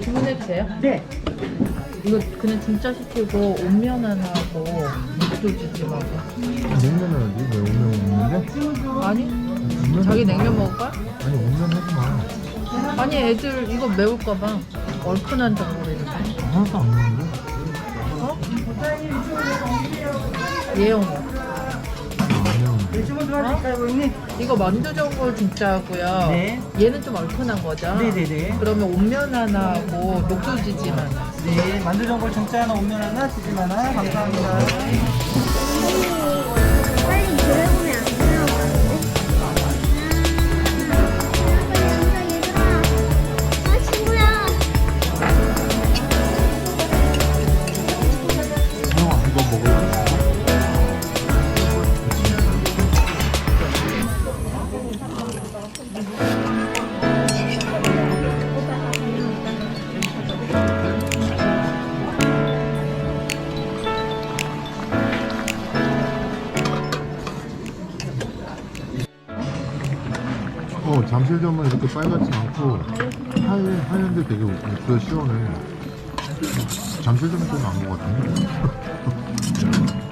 주문해주세요. 네. 이거 그냥 진짜 시키고 온면은 하고 육조지집하고 아, 냉면은 이거 왜 오면 없는데? 아니? 아, 자기 냉면 먹을까? 아니 온면 하지 마. 아니 애들 이거 매울까봐 얼큰한 정도로 이렇게 하나도 안 먹는데? 어? 안 매운데 주문 도와드릴까요, 고객님? 이거 만두 전골 중짜고요 네. 얘는 좀 얼큰한 거죠? 네네네. 그러면 온면 하나 하고 녹두지짐 하나 네, 만두 전골 중짜 하나, 온면 하나, 지짐 하나, 감사합니다. 어 잠실점은 이렇게 빨갛지 않고 하얀, 하얀데 되게 목소리가 시원해. 잠실점 때는 안것 같은데